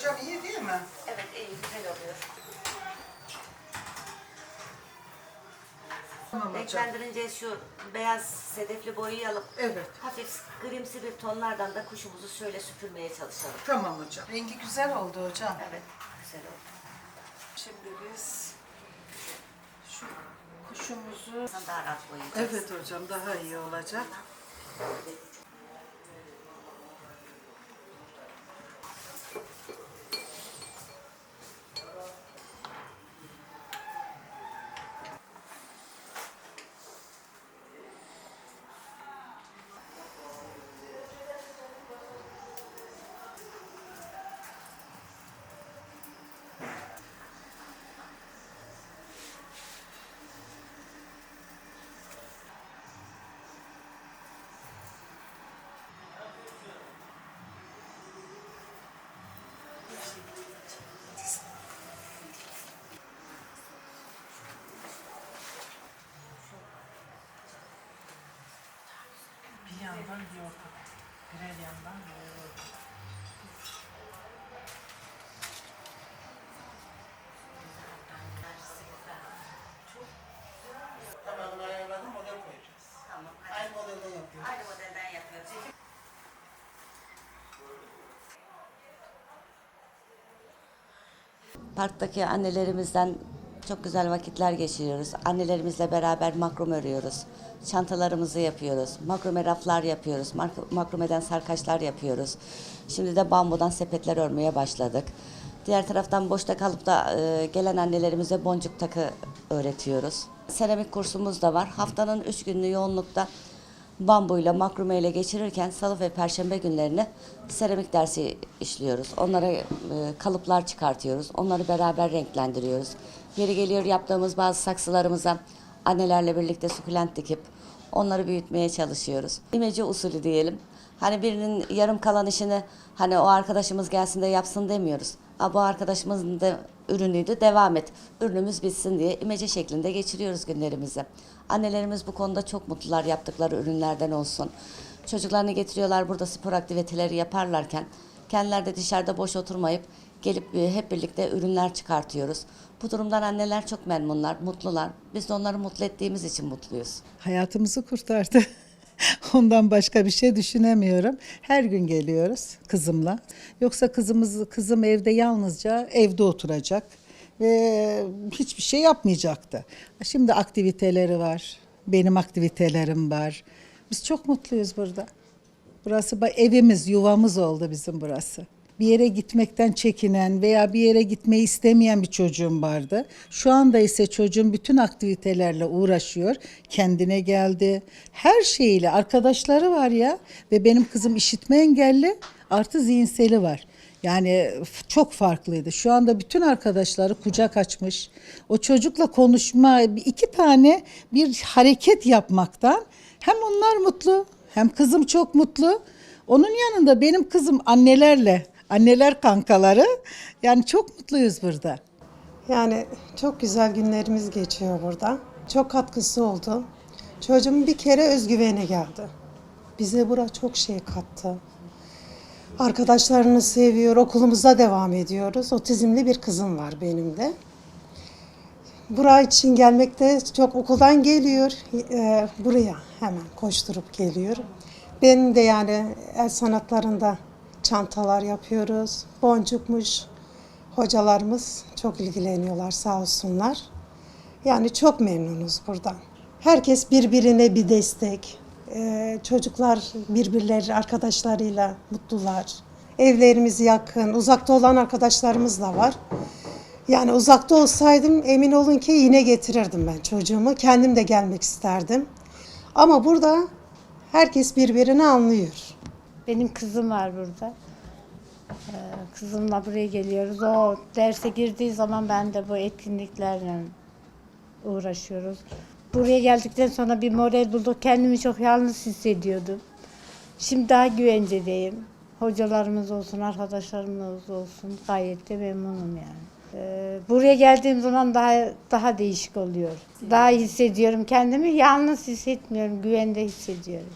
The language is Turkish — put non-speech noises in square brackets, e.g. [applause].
Hocam iyi değil mi? Evet iyi güzel oluyor. Tamam hocam. Renklendirince şu beyaz sedefli boyayı alıp Evet. hafif grimsi bir tonlardan da kuşumuzu şöyle süpürmeye çalışalım. Tamam hocam. Rengi güzel oldu hocam. Evet güzel oldu. Şimdi biz şu kuşumuzu... Daha rahat boyayacağız. Evet hocam daha iyi olacak. Bir yandan yoğurt, birer yandan onu ayarladım model koyacağız. Tamam. Aynı modelden yapıyoruz. Aynı modelden yapıyoruz. Parktaki annelerimizden çok güzel vakitler geçiriyoruz. Annelerimizle beraber makrom örüyoruz. Çantalarımızı yapıyoruz. Makrome raflar yapıyoruz. Mak- makromeden sarkaçlar yapıyoruz. Şimdi de bambudan sepetler örmeye başladık. Diğer taraftan boşta kalıp da e, gelen annelerimize boncuk takı öğretiyoruz. Seramik kursumuz da var. Haftanın üç günlü yoğunlukta bambuyla makrome ile geçirirken salı ve perşembe günlerini seramik dersi işliyoruz. Onlara e, kalıplar çıkartıyoruz. Onları beraber renklendiriyoruz. Yeri geliyor yaptığımız bazı saksılarımıza annelerle birlikte sukulent dikip onları büyütmeye çalışıyoruz. İmece usulü diyelim. Hani birinin yarım kalan işini hani o arkadaşımız gelsin de yapsın demiyoruz. Bu arkadaşımızın da ürünüydü devam et. Ürünümüz bitsin diye imece şeklinde geçiriyoruz günlerimizi. Annelerimiz bu konuda çok mutlular yaptıkları ürünlerden olsun. Çocuklarını getiriyorlar burada spor aktiviteleri yaparlarken kendiler de dışarıda boş oturmayıp gelip e, hep birlikte ürünler çıkartıyoruz. Bu durumdan anneler çok memnunlar, mutlular. Biz de onları mutlu ettiğimiz için mutluyuz. hayatımızı kurtardı. [laughs] [laughs] Ondan başka bir şey düşünemiyorum. Her gün geliyoruz kızımla. Yoksa kızımız kızım evde yalnızca evde oturacak ve hiçbir şey yapmayacaktı. Şimdi aktiviteleri var. Benim aktivitelerim var. Biz çok mutluyuz burada. Burası evimiz, yuvamız oldu bizim burası. Bir yere gitmekten çekinen veya bir yere gitmeyi istemeyen bir çocuğum vardı. Şu anda ise çocuğum bütün aktivitelerle uğraşıyor. Kendine geldi. Her şeyiyle arkadaşları var ya ve benim kızım işitme engelli artı zihinseli var. Yani çok farklıydı. Şu anda bütün arkadaşları kucak açmış. O çocukla konuşma, iki tane bir hareket yapmaktan hem onlar mutlu hem kızım çok mutlu. Onun yanında benim kızım annelerle, anneler kankaları yani çok mutluyuz burada. Yani çok güzel günlerimiz geçiyor burada. Çok katkısı oldu. Çocuğum bir kere özgüvene geldi. Bize bura çok şey kattı. Arkadaşlarını seviyor, okulumuza devam ediyoruz. Otizmli bir kızım var benim de. Buraya için gelmekte çok okuldan geliyor, e, buraya hemen koşturup geliyor. Benim de yani el sanatlarında çantalar yapıyoruz, boncukmuş. Hocalarımız çok ilgileniyorlar sağ olsunlar. Yani çok memnunuz buradan. Herkes birbirine bir destek. E, çocuklar birbirleri arkadaşlarıyla mutlular. Evlerimiz yakın, uzakta olan arkadaşlarımız da var. Yani uzakta olsaydım emin olun ki yine getirirdim ben çocuğumu. Kendim de gelmek isterdim. Ama burada herkes birbirini anlıyor. Benim kızım var burada. Ee, kızımla buraya geliyoruz. O derse girdiği zaman ben de bu etkinliklerle uğraşıyoruz. Buraya geldikten sonra bir moral bulduk. Kendimi çok yalnız hissediyordum. Şimdi daha güvencedeyim. Hocalarımız olsun, arkadaşlarımız olsun gayet de memnunum yani. Ee, buraya geldiğim zaman daha daha değişik oluyor. Daha hissediyorum kendimi. Yalnız hissetmiyorum, güvende hissediyorum.